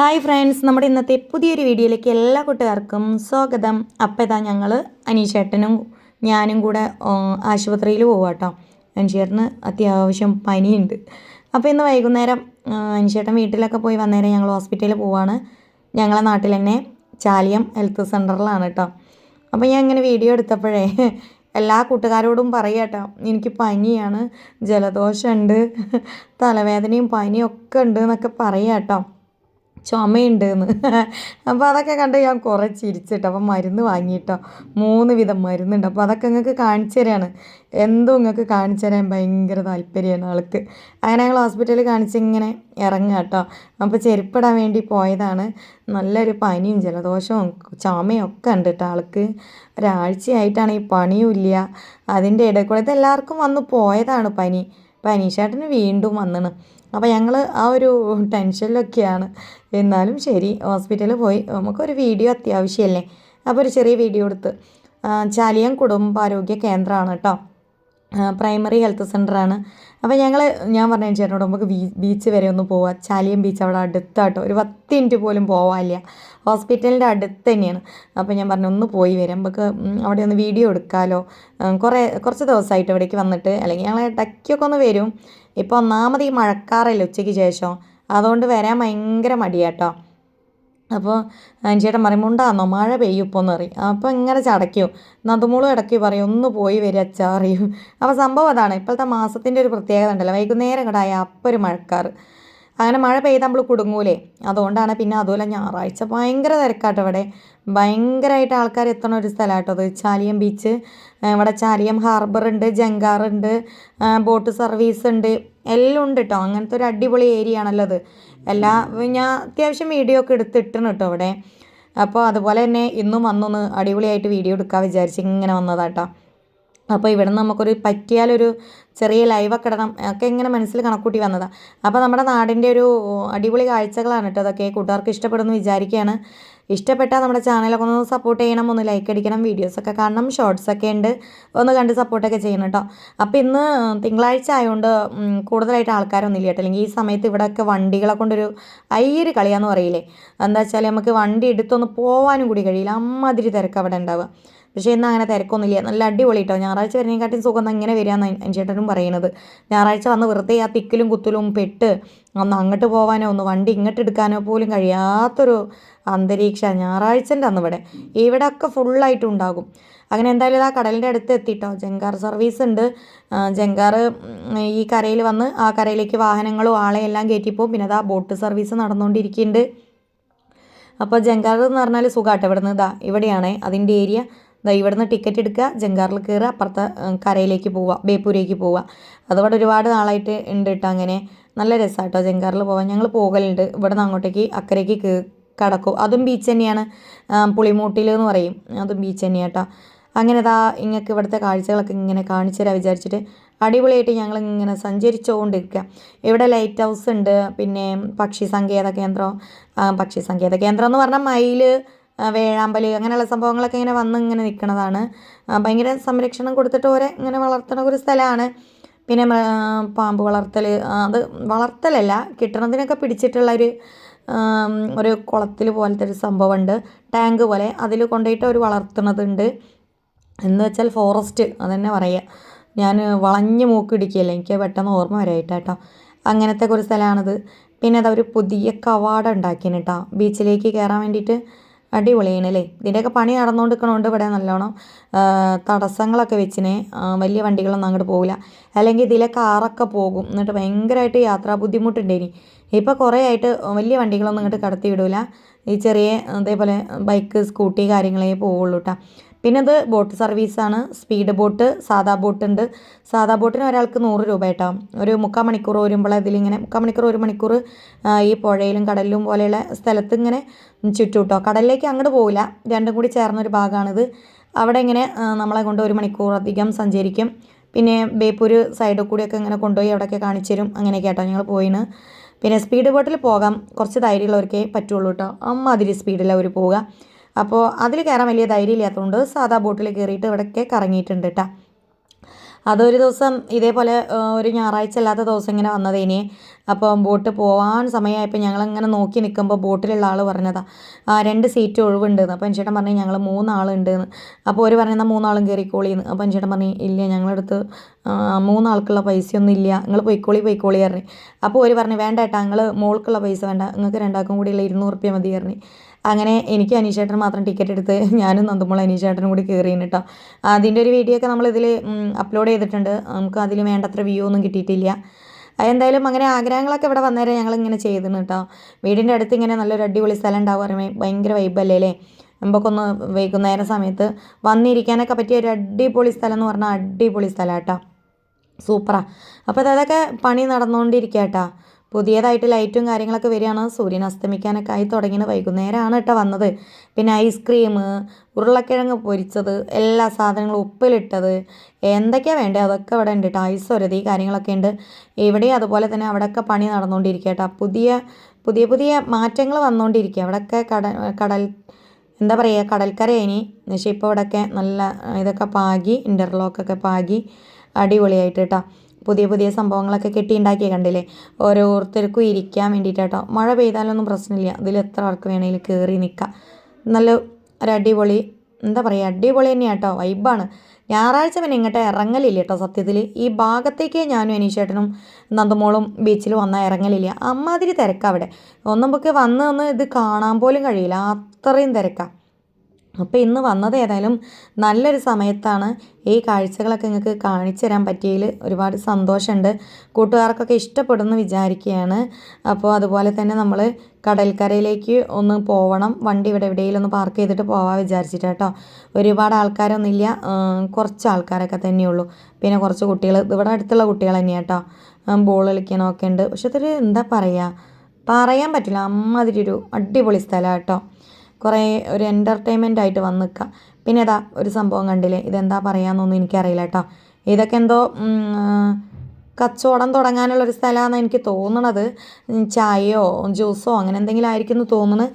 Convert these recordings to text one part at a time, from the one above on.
Hi friends നമ്മുടെ ഇന്നത്തെ പുതിയൊരു വീഡിയോയിലേക്ക് എല്ലാ കൂട്ടുകാർക്കും സ്വാഗതം. അപ്പം ഇതാ ഞങ്ങൾ അനീഷേട്ടനും ഞാനും കൂടെ ആശുപത്രിയിൽ പോകാം കേട്ടോ അനീഷേട്ടന് അത്യാവശ്യം പനിയുണ്ട്. അപ്പോൾ ഇന്ന് വൈകുന്നേരം അനീഷേട്ടൻ വീട്ടിലൊക്കെ പോയി വന്നേരം ഞങ്ങൾ ഹോസ്പിറ്റലിൽ പോവാണ്. ഞങ്ങളെ നാട്ടിൽ തന്നെ ചാലിയം ഹെൽത്ത് സെന്ററിലാണ് കേട്ടോ അപ്പോൾ ഞാൻ ഇങ്ങനെ വീഡിയോ എടുത്തപ്പോഴേ എല്ലാ കൂട്ടുകാരോടും പറയുക കേട്ടോ എനിക്ക് പനിയാണ് ജലദോഷമുണ്ട് തലവേദനയും പനിയും ഒക്കെ ഉണ്ട് എന്നൊക്കെ പറയാം കേട്ടോ ചുമയുണ്ട് എന്ന് അപ്പോൾ അതൊക്കെ കണ്ട് ഞാൻ കുറേ ചിരിച്ചിട്ടോ അപ്പോൾ മരുന്ന് വാങ്ങിയിട്ടോ. മൂന്ന് വിധം മരുന്നുണ്ട്. അപ്പോൾ അതൊക്കെ നിങ്ങൾക്ക് കാണിച്ചു തരാണ്. എന്തോ നിങ്ങൾക്ക് കാണിച്ചു തരാൻ ഭയങ്കര താല്പര്യമാണ് ആൾക്ക്. അങ്ങനെ ഞങ്ങൾ ഹോസ്പിറ്റലിൽ കാണിച്ച് ഇങ്ങനെ ഇറങ്ങുക കേട്ടോ. അപ്പോൾ ചെരുപ്പിടാൻ വേണ്ടി പോയതാണ്. നല്ലൊരു പനിയും ജലദോഷവും ചുമയും ഒക്കെ ഉണ്ട് കേട്ടോ ആൾക്ക്. ഒരാഴ്ചയായിട്ടാണ് ഈ പണിയും ഇല്ല. അതിന്റെ ഇടയിൽ കൂടെ എല്ലാവർക്കും വന്ന് പോയതാണ് പനി. പനീഷേട്ടന് വീണ്ടും വന്നിണ്. അപ്പോൾ ഞങ്ങൾ ആ ഒരു ടെൻഷനിലൊക്കെയാണ്. എന്നാലും ശരി ഹോസ്പിറ്റലിൽ പോയി. നമുക്കൊരു വീഡിയോ അത്യാവശ്യമല്ലേ അപ്പോൾ ഒരു ചെറിയ വീഡിയോ എടുത്ത്. ചാലിയം കുടുംബാരോഗ്യ കേന്ദ്രമാണ് കേട്ടോ. പ്രൈമറി ഹെൽത്ത് സെന്ററാണ് അപ്പോൾ ഞങ്ങൾ ഞാൻ പറഞ്ഞു ചേട്ടനോട് നമുക്ക് ബീച്ച് വരെ ഒന്ന് പോവാം. ചാലിയം ബീച്ച് അവിടെ അടുത്താട്ടോ. ഒരു പത്ത് മിനിറ്റ് പോലും പോവാനില്ല. ഹോസ്പിറ്റലിന്റെ അടുത്ത് തന്നെയാണ്. അപ്പോൾ ഞാൻ പറഞ്ഞു ഒന്ന് പോയി വരാം. നമുക്ക് അവിടെ ഒന്ന് വീഡിയോ എടുക്കാമല്ലോ കുറേ കുറച്ച് ദിവസമായിട്ട് ഇവിടേക്ക് വന്നിട്ട് അല്ലെങ്കിൽ ഞങ്ങൾ ടക്കിയൊക്കെ ഒന്ന് വരും. ഇപ്പോൾ ഒന്നാമത് ഈ മഴക്കാറല്ലേ ഉച്ചയ്ക്ക് ശേഷം. അതുകൊണ്ട് വരാൻ ഭയങ്കര മടിയാട്ടോ. അപ്പോൾ ചേട്ടൻ പറയും മുണ്ടാന്നോ? മഴ പെയ്യും എന്ന് പറയും. അപ്പോൾ ഇങ്ങനെ ചടയ്ക്കും. നതുമോളും ഇടയ്ക്ക് പറയും ഒന്ന് പോയി വരിക അച്ഛാ അറിയും അപ്പോൾ സംഭവം അതാണ്. ഇപ്പോഴത്തെ മാസത്തിന്റെ ഒരു പ്രത്യേകത ഉണ്ടല്ലോ. വൈകുന്നേരം കൂടെ ആയാൽ അപ്പം ഒരു മഴക്കാറ്. അങ്ങനെ മഴ പെയ്താൽ നമ്മൾ കുടുങ്ങൂലേ. അതുകൊണ്ടാണ് പിന്നെ അതുപോലെ ഞായറാഴ്ച ഭയങ്കര തിരക്കാട്ടോ ഇവിടെ. ഭയങ്കരമായിട്ട് ആൾക്കാർ എത്തണ ഒരു സ്ഥലമാട്ടോ അത്. ചാലിയം ബീച്ച് ഇവിടെ ചാലിയം ഹാർബർ ഉണ്ട് ജങ്കാർ ഉണ്ട് ബോട്ട് സർവീസ് ഉണ്ട്. എല്ലാം ഉണ്ട് കേട്ടോ അങ്ങനത്തെ ഒരു അടിപൊളി ഏരിയ ആണല്ലോ അത്. എല്ലാ ഞാൻ അത്യാവശ്യം വീഡിയോ ഒക്കെ എടുത്തിട്ടുണ്ട് കേട്ടോ അവിടെ അപ്പോൾ അതുപോലെ തന്നെ ഇന്നും വന്നൊന്ന് അടിപൊളിയായിട്ട് വീഡിയോ എടുക്കാൻ വിചാരിച്ച് ഇങ്ങനെ വന്നതാട്ടോ അപ്പോൾ ഇവിടെ നിന്ന് നമുക്കൊരു പറ്റിയാലൊരു ചെറിയ ലൈവൊക്കെ ഇടണം. ഒക്കെ ഇങ്ങനെ മനസ്സിൽ കണക്കൂട്ടി വന്നതാണ് അപ്പോൾ നമ്മുടെ നാടിന്റെ ഒരു അടിപൊളി കാഴ്ചകളാണ് കേട്ടോ അതൊക്കെ. കൂട്ടുകാർക്ക് ഇഷ്ടപ്പെടുന്നു വിചാരിക്കുകയാണ്. ഇഷ്ടപ്പെട്ടാൽ നമ്മുടെ ചാനലൊക്കെ ഒന്ന് സപ്പോർട്ട് ചെയ്യണം ഒന്ന് ലൈക്ക് അടിക്കണം വീഡിയോസൊക്കെ കാണണം ഷോർട്സൊക്കെ ഉണ്ട്. ഒന്ന് കണ്ട് സപ്പോർട്ടൊക്കെ ചെയ്യണം കേട്ടോ. അപ്പോൾ ഇന്ന് തിങ്കളാഴ്ച ആയതുകൊണ്ട് കൂടുതലായിട്ട് ആൾക്കാരൊന്നും ഇല്ല കേട്ടോ. അല്ലെങ്കിൽ ഈ സമയത്ത് ഇവിടെയൊക്കെ വണ്ടികളെ കൊണ്ടൊരു അയ്യൊരു കളിയാന്ന് പറയില്ലേ? എന്താ വെച്ചാൽ നമുക്ക് വണ്ടി എടുത്തൊന്ന് പോകാനും കൂടി കഴിയില്ല. അമ്മാതിരി തിരക്ക് അവിടെ ഉണ്ടാവുക. പക്ഷേ ഇന്ന് അങ്ങനെ തിരക്കൊന്നുമില്ല. നല്ല അടിപൊളി കേട്ടോ ഞായറാഴ്ച വരുന്നതിനെക്കാട്ടും സുഖം ഇങ്ങനെ വരികയെന്ന് ചേട്ടനും പറയുന്നത്. ഞായറാഴ്ച വന്ന് വെറുതെ ആ തിക്കിലും കുത്തലും പെട്ട് ഒന്ന് അങ്ങോട്ട് പോകാനോ ഒന്ന് വണ്ടി ഇങ്ങോട്ട് എടുക്കാനോ പോലും കഴിയാത്തൊരു അന്തരീക്ഷ ഞായറാഴ്ചന്റെ അന്ന് ഇവിടെ. ഇവിടെ ഒക്കെ ഫുള്ളായിട്ടും ഉണ്ടാകും. അങ്ങനെ എന്തായാലും ആ കടലിന്റെ അടുത്ത് എത്തിയിട്ടോ ജങ്കാർ സർവീസ് ഉണ്ട്. ജങ്കാർ ഈ കരയിൽ വന്ന് ആ കരയിലേക്ക് വാഹനങ്ങളും ആളെ എല്ലാം കയറ്റിപ്പോവും. പിന്നെ അതാ ബോട്ട് സർവീസ് നടന്നുകൊണ്ടിരിക്കുന്നുണ്ട്. അപ്പോൾ ജങ്കാർ എന്ന് പറഞ്ഞാൽ സുഖാട്ടോ. ഇവിടുന്ന് ഇതാ ഇവിടെയാണ് അതിന്റെ ഏരിയ. ദാ ഇവിടുന്ന് ടിക്കറ്റ് എടുക്കുക ജങ്കാറിൽ കയറുക അപ്പുറത്തെ കരയിലേക്ക് പോവുക ബേപ്പൂരേക്ക് പോവുക. അതവിടെ ഒരുപാട് നാളായിട്ട് ഉണ്ട് കേട്ടോ അങ്ങനെ. നല്ല രസമാണ് കേട്ടോ ജങ്കാറിൽ പോവാൻ. ഞങ്ങൾ പോകലുണ്ട്. ഇവിടെ നിന്ന് അങ്ങോട്ടേക്ക് അക്കരയ്ക്ക് കടക്കും. അതും ബീച്ച് തന്നെയാണ്. പുളിമൂട്ടിൽ എന്ന് പറയും. അതും ബീച്ച് തന്നെയാണ് കേട്ടോ അങ്ങനെ ഇതാ ഇങ്ങക്ക് ഇവിടുത്തെ കാഴ്ചകളൊക്കെ ഇങ്ങനെ കാണിച്ചു വിചാരിച്ചിട്ട് അടിപൊളിയായിട്ട് ഞങ്ങൾ ഇങ്ങനെ സഞ്ചരിച്ചുകൊണ്ടിരിക്കുക ഇവിടെ ലൈറ്റ് ഹൗസ് ഉണ്ട്. പിന്നെ പക്ഷി സങ്കേത കേന്ദ്രം. പക്ഷി സങ്കേത കേന്ദ്രം എന്ന് പറഞ്ഞാൽ മയിൽ വേഴാമ്പൽ അങ്ങനെയുള്ള സംഭവങ്ങളൊക്കെ ഇങ്ങനെ വന്ന് ഇങ്ങനെ നിൽക്കുന്നതാണ് ഭയങ്കര സംരക്ഷണം കൊടുത്തിട്ട് ഓരെ ഇങ്ങനെ വളർത്തുന്ന ഒരു സ്ഥലമാണ്. പിന്നെ പാമ്പ് വളർത്തൽ അത് വളർത്തലല്ല കിട്ടണതിനൊക്കെ പിടിച്ചിട്ടുള്ള ഒരു ഒരു കുളത്തിൽ പോലത്തെ ഒരു സംഭവമുണ്ട്. ടാങ്ക് പോലെ അതിൽ കൊണ്ടുപോയിട്ട് അവർ വളർത്തുന്നതുണ്ട്. എന്ന് വെച്ചാൽ ഫോറസ്റ്റ് അതന്നെ പറയുക ഞാൻ വളഞ്ഞ് മൂക്ക് ഇടിക്കുകയല്ലേ എനിക്ക് പെട്ടെന്ന് ഓർമ്മ വരായിട്ട് കേട്ടോ. അങ്ങനത്തെ ഒരു സ്ഥലമാണിത്. പിന്നെ അത് ഒരു പുതിയ കവാടം ഉണ്ടാക്കിയാണ് കേട്ടോ. ബീച്ചിലേക്ക് കയറാൻ വേണ്ടിയിട്ട് അടിപൊളിയാണ് അല്ലേ ഇതിന്റെയൊക്കെ പണി നടന്നുകൊണ്ടിരിക്കണോണ്ട് ഇവിടെ നല്ലോണം തടസ്സങ്ങളൊക്കെ വെച്ചിനെ. വലിയ വണ്ടികളൊന്നും അങ്ങോട്ട് പോകില്ല അല്ലെങ്കിൽ ഇതിലെ കാറൊക്കെ പോകും. എന്നിട്ട് ഭയങ്കരമായിട്ട് യാത്രാ ബുദ്ധിമുട്ടുണ്ടേനി. ഇപ്പോൾ കുറേ ആയിട്ട് വലിയ വണ്ടികളൊന്നും ഇങ്ങോട്ട് കടത്തി വിടില്ല ഈ ചെറിയ അതേപോലെ ബൈക്ക് സ്കൂട്ടി കാര്യങ്ങളേ പോവുള്ളൂ കേട്ടോ പിന്നെ അത് ബോട്ട് സർവീസാണ്. സ്പീഡ് ബോട്ട് സാധാ ബോട്ട് ഉണ്ട് സാധാ ബോട്ടിന് ഒരാൾക്ക് നൂറ് രൂപ കേട്ടോ. ഒരു മുക്കാൽ മണിക്കൂർ വരുമ്പോൾ അതിലിങ്ങനെ മുക്കാൽ മണിക്കൂർ ഒരു മണിക്കൂർ ഈ പുഴയിലും കടലിലും പോലെയുള്ള സ്ഥലത്ത് ഇങ്ങനെ ചുറ്റും കടലിലേക്ക് അങ്ങോട്ട് പോവില്ല. രണ്ടും കൂടി ചേർന്നൊരു ഭാഗമാണിത് അവിടെ ഇങ്ങനെ നമ്മളെ കൊണ്ട് ഒരു മണിക്കൂർ അധികം സഞ്ചരിക്കും. പിന്നെ ബേപ്പൂർ സൈഡിൽ കൂടിയൊക്കെ ഇങ്ങനെ കൊണ്ടുപോയി അവിടെയൊക്കെ കാണിച്ചു തരും. അങ്ങനെയൊക്കെ കേട്ടോ ഞങ്ങൾ പോയിന്. പിന്നെ സ്പീഡ് ബോട്ടിൽ പോകാം. കുറച്ച് ധൈര്യമുള്ളവർക്കേ പറ്റുള്ളൂ കേട്ടോ. അമ്മാതിരി സ്പീഡിലാണ് അവർ പോവുക. അപ്പോൾ അതിൽ കയറാൻ വലിയ ധൈര്യം ഇല്ലാത്തതുകൊണ്ട് സാധാ ബോട്ടിൽ കയറിയിട്ട് ഇവിടെയൊക്കെ കറങ്ങിയിട്ടുണ്ട് കേട്ടോ അതൊരു ദിവസം ഇതേപോലെ ഒരു ഞായറാഴ്ച അല്ലാത്ത ദിവസം ഇങ്ങനെ വന്നതേനെ അപ്പോൾ ബോട്ട് പോകാൻ സമയമായപ്പോൾ ഞങ്ങളങ്ങനെ നോക്കി നിൽക്കുമ്പോൾ ബോട്ടിലുള്ള ആൾ പറഞ്ഞതാ ആ രണ്ട് സീറ്റ് ഒഴിവുണ്ടെന്ന് അപ്പോൾ ചേട്ടൻ പറഞ്ഞു ഞങ്ങൾ മൂന്നാളുണ്ടെന്ന്. അപ്പോൾ ഒരു പറഞ്ഞാൽ മൂന്നാളും കയറിക്കോളിയെന്ന് അപ്പോൾ ചേട്ടൻ പറഞ്ഞു ഇല്ല ഞങ്ങളുടെ ഞങ്ങളടുത്ത് മൂന്നാൾക്കുള്ള പൈസയൊന്നും ഇല്ല. നിങ്ങൾ പൊയ്ക്കോളി പൊയ്ക്കോളി പറഞ്ഞു. അപ്പോൾ ഒരു പറഞ്ഞു വേണ്ട ഏട്ടാ നിങ്ങൾ മോൾക്കുള്ള പൈസ വേണ്ട. നിങ്ങൾക്ക് രണ്ടാൾക്കും കൂടിയുള്ള ഇരുന്നൂറ് റുപ്യ മതി പറഞ്ഞു. അങ്ങനെ എനിക്ക് അനീഷേട്ടൻ മാത്രം ടിക്കറ്റ് എടുത്ത് ഞാനും നന്ദമോൾ അനീഷേട്ടനും കൂടി കയറിയിന് കേട്ടോ അതിന്റെ ഒരു വീഡിയോ ഒക്കെ നമ്മൾ അപ്ലോഡ് ചെയ്തിട്ടുണ്ട്. നമുക്ക് അതിൽ വേണ്ടത്ര വ്യൂ ഒന്നും കിട്ടിയിട്ടില്ല. എന്തായാലും അങ്ങനെ ആഗ്രഹങ്ങളൊക്കെ ഇവിടെ വന്നേരം ഞങ്ങൾ ഇങ്ങനെ ചെയ്തിരുന്നു കേട്ടോ വീടിന്റെ അടുത്ത് ഇങ്ങനെ നല്ലൊരു അടിപൊളി സ്ഥലം ഉണ്ടാവും പറയുമ്പോൾ ഭയങ്കര വൈബല്ലേ അല്ലേ നമുക്കൊന്ന് വൈകുന്നേരം സമയത്ത് വന്നിരിക്കാനൊക്കെ പറ്റിയ ഒരു അടിപൊളി സ്ഥലം എന്ന് പറഞ്ഞാൽ അടിപൊളി സ്ഥലം കേട്ടോ സൂപ്പറാണ് അപ്പോൾ അതൊക്കെ പണി നടന്നുകൊണ്ടിരിക്കുക കേട്ടോ പുതിയതായിട്ട് ലൈറ്റും കാര്യങ്ങളൊക്കെ വരികയാണ്. സൂര്യൻ അസ്തമിക്കാനൊക്കെ ആയി തുടങ്ങിയത് വൈകുന്നേരമാണ് കേട്ടോ വന്നത്. പിന്നെ ഐസ്ക്രീം ഉരുളക്കിഴങ്ങ് പൊരിച്ചത് എല്ലാ സാധനങ്ങളും ഉപ്പിലിട്ടത് എന്തൊക്കെയാണ് വേണ്ടത് അതൊക്കെ ഇവിടെ ഉണ്ട് കേട്ടോ. ഐസ് ഈ കാര്യങ്ങളൊക്കെ ഉണ്ട്. ഇവിടെയും അതുപോലെ തന്നെ അവിടെയൊക്കെ പണി നടന്നുകൊണ്ടിരിക്കുക കേട്ടോ. പുതിയ പുതിയ പുതിയ മാറ്റങ്ങൾ വന്നുകൊണ്ടിരിക്കുക. അവിടെയൊക്കെ കടൽ കടൽ എന്താ പറയുക കടൽക്കര ഇനി. പക്ഷേ ഇപ്പോൾ ഇവിടെയൊക്കെ നല്ല ഇതൊക്കെ പാകി ഇന്റർലോക്കൊക്കെ പാകി അടിപൊളിയായിട്ട് കേട്ടോ. പുതിയ പുതിയ സംഭവങ്ങളൊക്കെ കെട്ടിയുണ്ടാക്കിയ കണ്ടില്ലേ? ഓരോരുത്തർക്കും ഇരിക്കാൻ വേണ്ടിയിട്ടാട്ടോ മഴ പെയ്താലൊന്നും പ്രശ്നമില്ല. ഇതിൽ എത്ര ആൾക്ക് വേണമെങ്കിലും കയറി നിൽക്കാം നല്ല ഒരു അടിപൊളി എന്താ പറയുക അടിപൊളി തന്നെയാണ് കേട്ടോ വൈബാണ്. ഞായറാഴ്ച പിന്നെ ഇങ്ങോട്ട് ഇറങ്ങലില്ല കേട്ടോ സത്യത്തിൽ ഈ ഭാഗത്തേക്ക് ഞാനും അനീഷേട്ടനും നന്ദമോളും ബീച്ചിൽ വന്നാൽ ഇറങ്ങലില്ല. അമ്മാതിരി തിരക്കാണ് അവിടെ. ഒന്നും നമുക്ക് വന്ന് ഒന്ന് ഇത് കാണാൻ പോലും കഴിയില്ല. അത്രയും തിരക്കാണ് അപ്പോൾ ഇന്ന് വന്നത് ഏതായാലും നല്ലൊരു സമയത്താണ്. ഈ കാഴ്ചകളൊക്കെ നിങ്ങൾക്ക് കാണിച്ചു തരാൻ പറ്റിയതിൽ ഒരുപാട് സന്തോഷമുണ്ട്. കൂട്ടുകാർക്കൊക്കെ ഇഷ്ടപ്പെടുമെന്ന് വിചാരിക്കുകയാണ്. അപ്പോൾ അതുപോലെ തന്നെ നമ്മൾ കടൽക്കരയിലേക്ക് ഒന്ന് പോവണം. വണ്ടി ഇവിടെ എവിടെയെങ്കിലും ഒന്ന് പാർക്ക് ചെയ്തിട്ട് പോവാൻ വിചാരിച്ചിട്ട് കേട്ടോ. ഒരുപാട് ആൾക്കാരൊന്നുമില്ല കുറച്ച് ആൾക്കാരൊക്കെ തന്നെയുള്ളൂ. പിന്നെ കുറച്ച് കുട്ടികൾ ഇവിടെ അടുത്തുള്ള കുട്ടികൾ തന്നെയാണ് കേട്ടോ. ബോൾ കളിക്കാനൊക്കെ ഉണ്ട്. പക്ഷെ അതൊരു എന്താ പറയുക പറയാൻ പറ്റില്ല. അമ്മാതിരി ഒരു അടിപൊളി സ്ഥലമാണ് കേട്ടോ. കുറേ ഒരു എന്റർടൈൻമെന്റ് ആയിട്ട് വന്ന് നിൽക്കുക പിന്നെ ഇതാ ഒരു സംഭവം കണ്ടില്ലേ? ഇതെന്താ പറയാമെന്നൊന്നും എനിക്കറിയില്ല കേട്ടോ. ഇതൊക്കെ എന്തോ കച്ചവടം തുടങ്ങാനുള്ളൊരു സ്ഥലമാണ് എനിക്ക് തോന്നണത്. ചായയോ ജ്യൂസോ അങ്ങനെ എന്തെങ്കിലും ആയിരിക്കും എന്ന് തോന്നുന്നു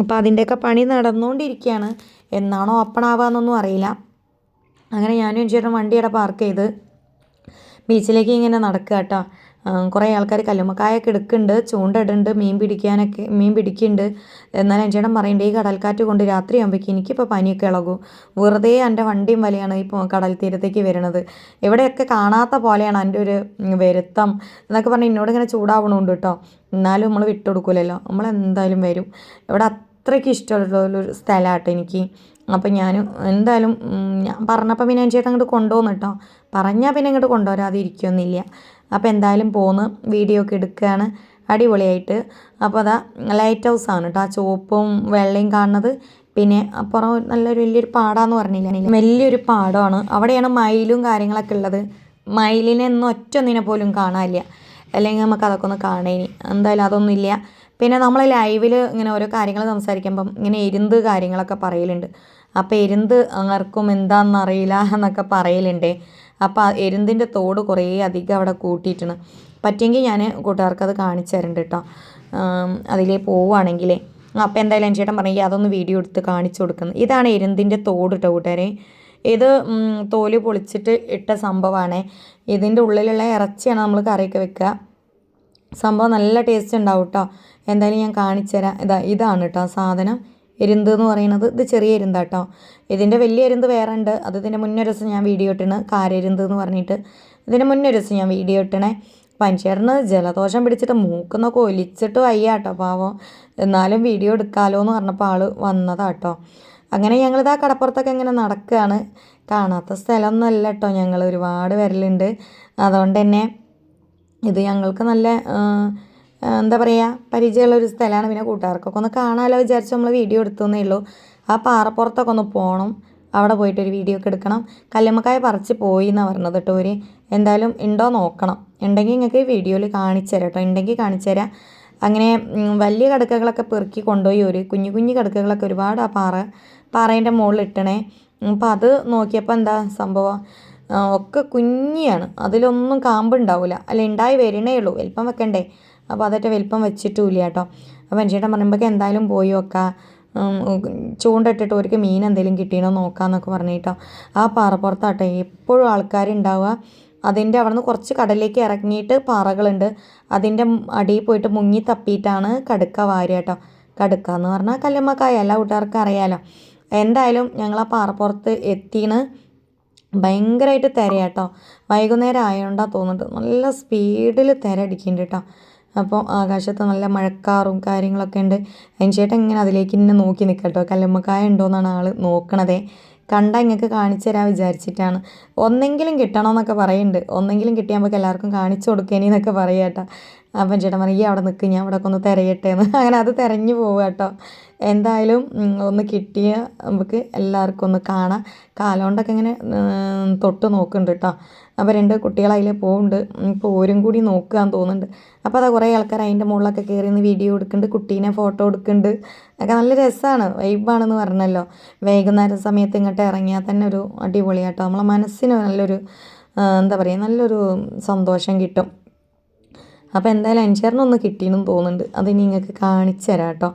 അപ്പോൾ അതിന്റെയൊക്കെ പണി നടന്നുകൊണ്ടിരിക്കുകയാണ് എന്നാണോ ഓപ്പൺ ആവാന്നൊന്നും അറിയില്ല. അങ്ങനെ ഞാനും ചേട്ടൻ വണ്ടിയുടെ പാർക്ക് ചെയ്ത് ബീച്ചിലേക്ക് ഇങ്ങനെ നടക്കുക കേട്ടോ. കുറേ ആൾക്കാർ കല്ലുമ്മക്കായൊക്കെ എടുക്കുന്നുണ്ട് ചൂണ്ട ഇടുന്നുണ്ട് മീൻ പിടിക്കാനൊക്കെ മീൻ പിടിക്കുന്നുണ്ട്. എന്നാൽ അഞ്ചേടം പറയണ്ടേ ഈ കടൽക്കാറ്റ് കൊണ്ട് രാത്രി ആകുമ്പോഴേക്കും എനിക്കിപ്പോൾ പനിയൊക്കെ ഇളകും. വെറുതെ എന്റെ വണ്ടിയും വലിയാണ് ഇപ്പോൾ കടൽ തീരത്തേക്ക് വരുന്നത്. എവിടെയൊക്കെ കാണാത്ത പോലെയാണ് എന്റെ ഒരു വരുത്തം. എന്നൊക്കെ പറഞ്ഞ് എന്നോട് ഇങ്ങനെ ചൂടാവണമുണ്ട് കേട്ടോ എന്നാലും നമ്മൾ വിട്ടുകൊടുക്കില്ലല്ലോ നമ്മൾ എന്തായാലും വരും. ഇവിടെ അത്രയ്ക്ക് ഇഷ്ടമുള്ള ഒരു സ്ഥലമാട്ടോ എനിക്ക്. അപ്പം ഞാൻ എന്തായാലും ഞാൻ പറഞ്ഞപ്പോൾ പിന്നെ ചേട്ടൻ അങ്ങോട്ട് കൊണ്ടുപോകുന്നു കേട്ടോ പറഞ്ഞാൽ പിന്നെ ഇങ്ങോട്ട് കൊണ്ടുവരാതെ ഇരിക്കുകയൊന്നുമില്ല അപ്പോൾ എന്തായാലും പോന്ന് വീഡിയോ ഒക്കെ എടുക്കുകയാണ് അടിപൊളിയായിട്ട്. അപ്പോൾ അതാ ലൈറ്റ് ഹൗസ് ആണ് കേട്ടോ ആ ചുവപ്പും വെള്ളയും കാണുന്നത്. പിന്നെ അപ്പുറം നല്ലൊരു വലിയൊരു പാടാന്ന് പറഞ്ഞില്ല? വലിയൊരു പാടമാണ് അവിടെയാണ് മയിലും കാര്യങ്ങളൊക്കെ ഉള്ളത്. മയിലിനെ ഒന്നും ഒറ്റ ഒന്നിനെ പോലും കാണാനില്ല. അല്ലെങ്കിൽ നമുക്ക് അതൊക്കെ ഒന്ന് കാണേനി. എന്തായാലും അതൊന്നും ഇല്ല പിന്നെ നമ്മൾ ലൈവിൽ ഇങ്ങനെ ഓരോ കാര്യങ്ങൾ സംസാരിക്കുമ്പം ഇങ്ങനെ എരുന്ത് കാര്യങ്ങളൊക്കെ പറയലുണ്ട്. അപ്പോൾ എരുന്ത് ആർക്കും എന്താണെന്നറിയില്ല എന്നൊക്കെ പറയലുണ്ടേ. അപ്പോൾ എരുന്തിന്റെ തോട് കുറേ അധികം അവിടെ കൂട്ടിയിട്ടാണ് പറ്റിയെങ്കിൽ ഞാൻ കൂട്ടുകാർക്ക് അത് കാണിച്ചു തരുന്നുണ്ട് കേട്ടോ. അതിലേ പോവുകയാണെങ്കിലേ. അപ്പോൾ എന്തായാലും ചേട്ടൻ പറഞ്ഞെങ്കിൽ അതൊന്ന് വീഡിയോ എടുത്ത് കാണിച്ചു കൊടുക്കുന്നത് ഇതാണ് എരുന്തിന്റെ തോട് കേട്ടോ കൂട്ടുകാരെ. ഇത് തോൽ പൊളിച്ചിട്ട് ഇട്ട സംഭവമാണ് ഇതിന്റെ ഉള്ളിലുള്ള ഇറച്ചിയാണ് നമ്മൾ കറിയൊക്കെ വെക്കുക. സംഭവം നല്ല ടേസ്റ്റ് ഉണ്ടാവും കേട്ടോ എന്തായാലും ഞാൻ കാണിച്ചു തരാം ഇതാ ഇതാണ് കേട്ടോ സാധനം. എരുന്ത് എന്ന് പറയുന്നത് ഇത് ചെറിയ എരുന്താട്ടോ ഇതിന്റെ വലിയ എരുന്ത് വേറെ ഉണ്ട്. അത് ഇതിന്റെ മുന്നേ ദിവസം ഞാൻ വീഡിയോ ഇട്ടണ് കാരെരുന്ത് എന്ന് പറഞ്ഞിട്ട്. ഇതിന്റെ മുന്നേ ദിവസം ഞാൻ വീഡിയോ ഇട്ടണേ പനിച്ചേർന്ന് ജലദോഷം പിടിച്ചിട്ട് മൂക്കുന്നൊക്കെ ഒലിച്ചിട്ട് വയ്യ കേട്ടോ പാവം. എന്നാലും വീഡിയോ എടുക്കാമല്ലോ എന്ന് പറഞ്ഞപ്പോൾ ആൾ വന്നതാട്ടോ അങ്ങനെ ഞങ്ങളിതാ കടപ്പുറത്തൊക്കെ ഇങ്ങനെ നടക്കുകയാണ് കാണാത്ത സ്ഥലമൊന്നുമല്ല കേട്ടോ ഞങ്ങൾ ഒരുപാട് വരലുണ്ട് അതുകൊണ്ട് തന്നെ ഇത് ഞങ്ങൾക്ക് നല്ല എന്താ പറയുക പരിചയമുള്ള ഒരു സ്ഥലമാണ് പിന്നെ കൂട്ടുകാർക്കൊക്കെ ഒന്ന് കാണാമല്ലോ വിചാരിച്ച് നമ്മൾ വീഡിയോ എടുത്തതേ ഉള്ളൂ. ആ പാറപ്പുറത്തൊക്കെ ഒന്ന് പോകണം അവിടെ പോയിട്ട് ഒരു വീഡിയോ ഒക്കെ എടുക്കണം. കല്ലുമ്മക്കായ പറിച്ച് പോയി എന്നാണ് പറഞ്ഞത് കേട്ടോ ഒരു എന്തായാലും ഉണ്ടോ നോക്കണം. ഉണ്ടെങ്കിൽ നിങ്ങൾക്ക് വീഡിയോയിൽ കാണിച്ചു തരാം കേട്ടോ. ഉണ്ടെങ്കിൽ കാണിച്ചു തരാം. അങ്ങനെ വലിയ കടുക്കകളൊക്കെ പെറുക്കി കൊണ്ടുപോയി ഒരു കുഞ്ഞു കുഞ്ഞു കടുക്കകളൊക്കെ ഒരുപാട് ആ പാറ പാറേന്റെ മുകളിൽ ഇട്ടണേ. അപ്പോൾ അത് നോക്കിയപ്പോൾ എന്താ സംഭവം? ഒക്കെ കുഞ്ഞിയാണ്. അതിലൊന്നും കാമ്പുണ്ടാവില്ല അല്ല ഉണ്ടായി വരണേ ഉള്ളൂ. വലിപ്പം വെക്കണ്ടേ. അപ്പോൾ അതൊക്കെ വലിപ്പം വെച്ചിട്ടുമില്ല കേട്ടോ. അപ്പോൾ ചേട്ടൻ പറയുമ്പോൾ എന്തായാലും പോയി വെക്കാം ചൂണ്ടിട്ടിട്ട് ഒരിക്കൽ മീൻ എന്തെങ്കിലും കിട്ടിയണോ നോക്കാമെന്നൊക്കെ പറഞ്ഞിട്ടോ ആ പാറപ്പുറത്താട്ടെ എപ്പോഴും ആൾക്കാരുണ്ടാവുക. അതിന്റെ അവിടെ നിന്ന് കുറച്ച് കടലിലേക്ക് ഇറങ്ങിയിട്ട് പാറകളുണ്ട്. അതിന്റെ അടിയിൽ പോയിട്ട് മുങ്ങി തപ്പിയിട്ടാണ് കടുക്ക വാരുക കേട്ടോ. കടുക്ക എന്ന് പറഞ്ഞാൽ കല്ലുമ്മക്കായ. എല്ലാ കൂട്ടുകാർക്കും അറിയാലോ. എന്തായാലും ഞങ്ങൾ ആ പാറപ്പുറത്ത് എത്തിയാണ് ഭയങ്കരമായിട്ട് തിരയാട്ടോ. വൈകുന്നേരം ആയതുകൊണ്ടാണ് തോന്നുന്നത്. നല്ല സ്പീഡിൽ തിര അടിക്കുന്നുണ്ട് കേട്ടോ അപ്പോൾ ആകാശത്ത് നല്ല മഴക്കാറും കാര്യങ്ങളൊക്കെ ഉണ്ട് അതിന് ഇങ്ങനെ അതിലേക്ക് ഇന്നെ നോക്കി നിൽക്കട്ടോ കല്ലുമ്മക്കായ ഉണ്ടോയെന്നാണ് ആൾ നോക്കണതേ. കണ്ട ഇങ്ങക്ക് കാണിച്ചു തരാൻ വിചാരിച്ചിട്ടാണ്. ഒന്നെങ്കിലും കിട്ടണമെന്നൊക്കെ പറയുന്നുണ്ട് ഒന്നെങ്കിലും കിട്ടിയാൽ നമുക്ക് എല്ലാവർക്കും കാണിച്ചു കൊടുക്കേനി എന്നൊക്കെ പറയാം കേട്ടോ അപ്പം ചേട്ടൻ പറയും ഈ അവിടെ നിൽക്കും ഞാൻ അവിടെ ഒന്ന് തിരയട്ടെ എന്ന് അങ്ങനെ അത് തിരഞ്ഞു പോവുക കേട്ടോ. എന്തായാലും ഒന്ന് കിട്ടിയ നമുക്ക് എല്ലാവർക്കും ഒന്ന് കാണാം. കാലോണ്ടൊക്കെ ഇങ്ങനെ തൊട്ട് നോക്കുന്നുണ്ട് കേട്ടോ. അപ്പോൾ രണ്ട് കുട്ടികൾ അതിൽ പോകുന്നുണ്ട് ഇപ്പോൾ ഓരും കൂടി നോക്കാൻ തോന്നുന്നുണ്ട്. അപ്പോൾ അതാ കുറേ ആൾക്കാർ അതിന്റെ മുകളിലൊക്കെ കയറി നിന്ന് വീഡിയോ എടുക്കുന്നുണ്ട് കുട്ടീനെ ഫോട്ടോ എടുക്കുന്നുണ്ട്. ഒക്കെ നല്ല രസമാണ് വൈബാണെന്ന് പറഞ്ഞല്ലോ. വൈകുന്നേര സമയത്ത് ഇങ്ങോട്ട് ഇറങ്ങിയാൽ തന്നെ ഒരു അടിപൊളിയാട്ടോ നമ്മളെ മനസ്സിന് നല്ലൊരു എന്താ പറയുക നല്ലൊരു സന്തോഷം കിട്ടും. അപ്പോൾ എന്തായാലും അഞ്ചേറിനൊന്ന് കിട്ടിയെന്നും തോന്നുന്നുണ്ട്. അത് ഇനി നിങ്ങൾക്ക് കാണിച്ചു തരാം കേട്ടോ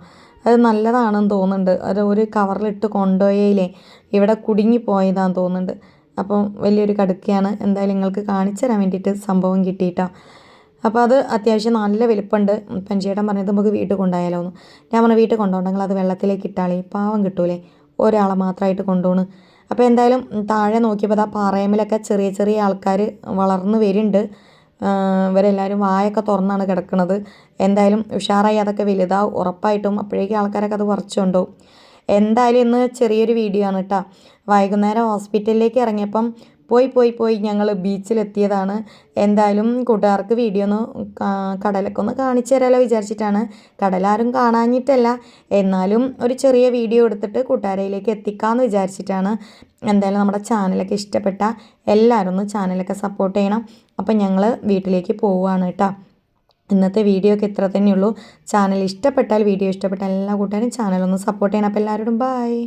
അത് നല്ലതാണെന്ന് തോന്നുന്നുണ്ട്. അത് ഒരു കവറിലിട്ട് കൊണ്ടുപോയതിലേ ഇവിടെ കുടുങ്ങി പോയതാന്ന് തോന്നുന്നുണ്ട്. അപ്പം വലിയൊരു കടുക്കയാണ്. എന്തായാലും നിങ്ങൾക്ക് കാണിച്ചു തരാൻ വേണ്ടിയിട്ട് സംഭവം കിട്ടിയിട്ടോ. അപ്പോൾ അത് അത്യാവശ്യം നല്ല വലിപ്പമുണ്ട് പഞ്ചേട്ടൻ പറഞ്ഞത് നമുക്ക് വീട്ടിൽ കൊണ്ടുപോയാലോ എന്ന് ഞാൻ പറഞ്ഞു വീട്ടിൽ കൊണ്ടുപോകണമെങ്കിൽ അത് വെള്ളത്തിലേക്ക് ഇട്ടാളേ. പാവം കിട്ടൂലേ. ഒരാളെ മാത്രമായിട്ട് കൊണ്ടുപോണ്. അപ്പോൾ എന്തായാലും താഴെ നോക്കിയപ്പോൾ ആ പാറയമ്മിലൊക്കെ ചെറിയ ചെറിയ ആൾക്കാർ വളർന്നു വരുന്നുണ്ട്. ഇവരെല്ലാവരും വായൊക്കെ തുറന്നാണ് കിടക്കുന്നത്. എന്തായാലും ഉഷാറായി അതൊക്കെ വലുതാവും ഉറപ്പായിട്ടും അപ്പോഴേക്കും ആൾക്കാരൊക്കെ അത് പറിച്ചുകൊണ്ടുപോകും. എന്തായാലും ഇന്ന് ചെറിയൊരു വീഡിയോ ആണ് കേട്ടോ. വൈകുന്നേരം ഹോസ്പിറ്റലിലേക്ക് ഇറങ്ങിയപ്പം പോയി പോയി പോയി ഞങ്ങൾ ബീച്ചിലെത്തിയതാണ്. എന്തായാലും കൂട്ടുകാർക്ക് വീഡിയോ ഒന്ന് കടലൊക്കെ ഒന്ന് കാണിച്ചു തരാമല്ലോ വിചാരിച്ചിട്ടാണ്. കടലാരും കാണാഞ്ഞിട്ടല്ല. എന്നാലും ഒരു ചെറിയ വീഡിയോ എടുത്തിട്ട് കൂട്ടുകാരയിലേക്ക് എത്തിക്കാമെന്ന് വിചാരിച്ചിട്ടാണ്. എന്തായാലും നമ്മുടെ ചാനലൊക്കെ ഇഷ്ടപ്പെട്ട എല്ലാവരും ഒന്ന് ചാനലൊക്കെ സപ്പോർട്ട് ചെയ്യണം. അപ്പം ഞങ്ങൾ വീട്ടിലേക്ക് പോവുകയാണ് കേട്ടോ ഇന്നത്തെ വീഡിയോ ഒക്കെ ഇത്ര തന്നെയുള്ളൂ. ചാനൽ ഇഷ്ടപ്പെട്ടാൽ വീഡിയോ ഇഷ്ടപ്പെട്ടാൽ എല്ലാ കൂട്ടുകാരും ചാനലൊന്ന് സപ്പോർട്ട് ചെയ്യണം. അപ്പോൾ എല്ലാവരോടും ബൈ